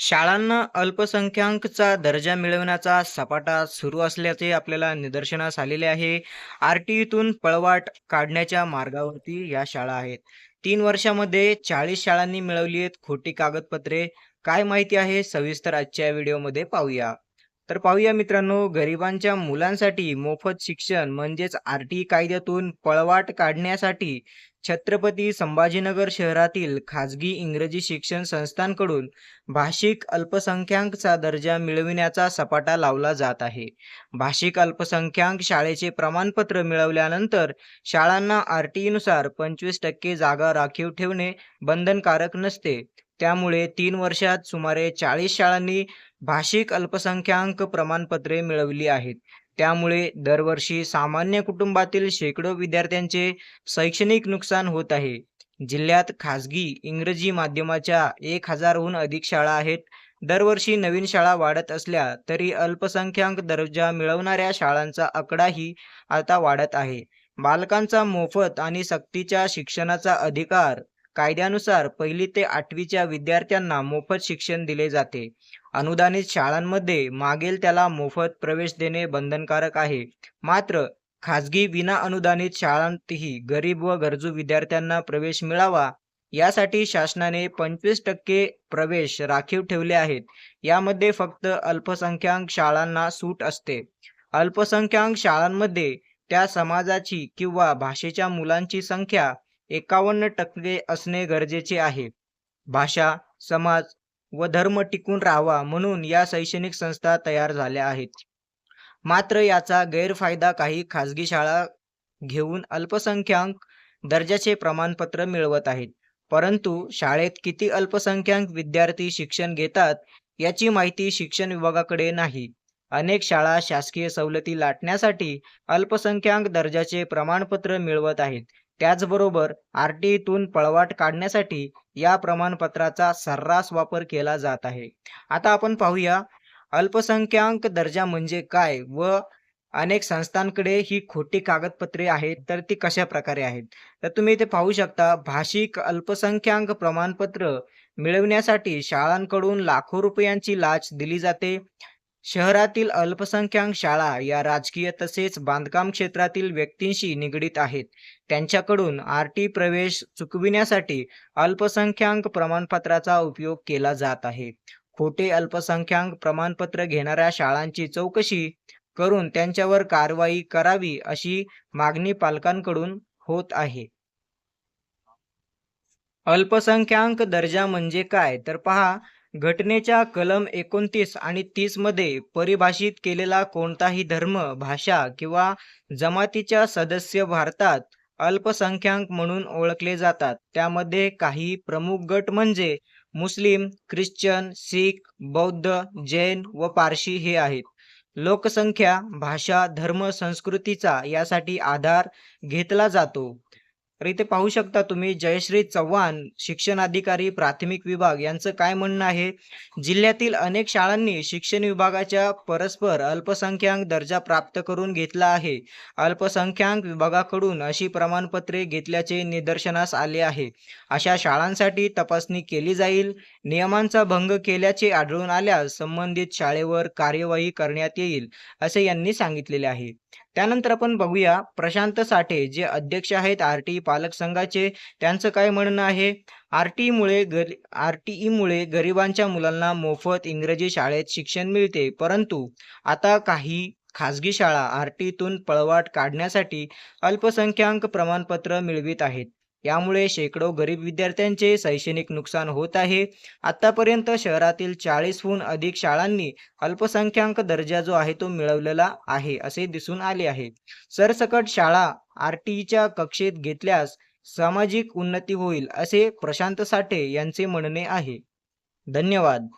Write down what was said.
शाळांना अल्पसंख्याकचा दर्जा मिळवण्याचा सपाटा सुरू असल्याचे आपल्याला निदर्शनास आलेले आहे. आर टीईतून पळवाट काढण्याच्या मार्गावरती या शाळा आहेत. तीन वर्षामध्ये चाळीस शाळांनी मिळवली आहेत खोटी कागदपत्रे. काय माहिती आहे? सविस्तर आजच्या व्हिडिओमध्ये पाहूया. तर पाहूया मित्रांनो गरिबांच्या मुलांसाठी मोफत शिक्षण म्हणजेच आर टी कायद्यातून पळवाट काढण्यासाठी छत्रपती संभाजीनगर शहरातील खाजगी इंग्रजी शिक्षण संस्थांकडून भाषिक अल्पसंख्याकचा दर्जा मिळविण्याचा सपाटा लावला जात आहे. भाषिक अल्पसंख्याक शाळेचे प्रमाणपत्र मिळवल्यानंतर शाळांना आरनुसार पंचवीस टक्के जागा राखीव ठेवणे बंधनकारक नसते. त्यामुळे तीन वर्षात सुमारे चाळीस शाळांनी भाषिक अल्पसंख्याक प्रमाणपत्रे मिळवली आहेत. त्यामुळे दरवर्षी सामान्य कुटुंबातील शेकडो विद्यार्थ्यांचे शैक्षणिक नुकसान होत आहे. जिल्ह्यात खाजगी इंग्रजी माध्यमाच्या एक हजारहून अधिक शाळा आहेत. दरवर्षी नवीन शाळा वाढत असल्या तरी अल्पसंख्याक दर्जा मिळवणाऱ्या शाळांचा आकडाही आता वाढत आहे. बालकांचा मोफत आणि सक्तीच्या शिक्षणाचा अधिकार कायद्यानुसार पहिली ते आठवीच्या विद्यार्थ्यांना मोफत शिक्षण दिले जाते. अनुदानित शाळांमध्ये मागेल त्याला मोफत प्रवेश देणे बंधनकारक आहे. मात्र खाजगी विना अनुदानित शाळांतही गरीब व गरजू विद्यार्थ्यांना प्रवेश मिळावा यासाठी शासनाने पंचवीस टक्के प्रवेश राखीव ठेवले आहेत. यामध्ये फक्त अल्पसंख्याक शाळांना सूट असते. अल्पसंख्याक शाळांमध्ये त्या समाजाची किंवा भाषेच्या मुलांची संख्या एकावन्न टक्के असणे गरजेचे आहे. भाषा समाज व धर्म टिकून राहावा म्हणून या शैक्षणिक संस्था तयार झाल्या आहेत. मात्र याचा गैरफायदा काही खाजगी शाळा घेऊन अल्पसंख्याक दर्जाचे प्रमाणपत्र मिळवत आहेत. परंतु शाळेत किती अल्पसंख्याक विद्यार्थी शिक्षण घेतात याची माहिती शिक्षण विभागाकडे नाही. अनेक शाळा शासकीय सवलती लाटण्यासाठी अल्पसंख्याक दर्जाचे प्रमाणपत्र मिळवत आहेत. त्याचबरोबर आर टी ईतून पळवाट काढण्यासाठी या प्रमाणपत्राचा सर्रास वापर केला जात आहे. आता आपण पाहूया अल्पसंख्याक दर्जा म्हणजे काय व अनेक संस्थांकडे ही खोटी कागदपत्रे आहेत तर ती कशा प्रकारे आहेत? तर तुम्ही इथे पाहू शकता भाषिक अल्पसंख्याक प्रमाणपत्र मिळवण्यासाठी शाळांकडून लाखो रुपयांची लाच दिली जाते. शहरातील अल्पसंख्याक शाळा या राजकीय तसेच बांधकाम क्षेत्रातील व्यक्तींशी निगडीत आहेत. त्यांच्याकडून आर टी प्रवेश चुकविण्यासाठी अल्पसंख्याक प्रमाणपत्राचा उपयोग केला जात आहे. खोटे अल्पसंख्याक प्रमाणपत्र घेणाऱ्या शाळांची चौकशी करून त्यांच्यावर कारवाई करावी अशी मागणी पालकांकडून होत आहे. अल्पसंख्याक दर्जा म्हणजे काय? तर पहा घटनेच्या कलम एकोणतीस आणि तीसमध्ये परिभाषित केलेला कोणताही धर्म भाषा किंवा जमातीच्या सदस्य भारतात अल्पसंख्याक म्हणून ओळखले जातात. त्यामध्ये काही प्रमुख गट म्हणजे मुस्लिम ख्रिश्चन शीख बौद्ध जैन व पारशी हे आहेत. लोकसंख्या भाषा धर्म संस्कृतीचा यासाठी आधार घेतला जातो. तर इथे पाहू शकता तुम्ही जयश्री चव्हाण शिक्षणाधिकारी प्राथमिक विभाग यांचं काय म्हणणं आहे? जिल्ह्यातील अनेक शाळांनी शिक्षण विभागाच्या परस्पर अल्पसंख्याक दर्जा प्राप्त करून घेतला आहे. अल्पसंख्याक विभागाकडून अशी प्रमाणपत्रे घेतल्याचे निदर्शनास आले आहे. अशा शाळांसाठी तपासणी केली जाईल. नियमांचा भंग केल्याचे आढळून आल्यास संबंधित शाळेवर कार्यवाही करण्यात येईल असे यांनी सांगितलेले आहे. त्यानंतर आपण बघूया प्रशांत साठे जे अध्यक्ष आहेत आर टी पालक संघाचे त्यांचं काय म्हणणं आहे? आर टीईमुळे गरी आर टी ईमुळे गरिबांच्या मुलांना मोफत इंग्रजी शाळेत शिक्षण मिळते. परंतु आता काही खाजगी शाळा आर टीतून पळवाट काढण्यासाठी अल्पसंख्याक प्रमाणपत्र मिळवित आहेत. यामुळे शेकडो गरीब विद्यार्थ्यांचे शैक्षणिक नुकसान होत आहे. आतापर्यंत शहरातील चाळीसहून अधिक शाळांनी अल्पसंख्याक दर्जा जो आहे तो मिळवलेला आहे असे दिसून आले आहे. सरसकट शाळा आर टीच्या कक्षेत घेतल्यास सामाजिक उन्नती होईल असे प्रशांत साठे यांचे म्हणणे आहे. धन्यवाद.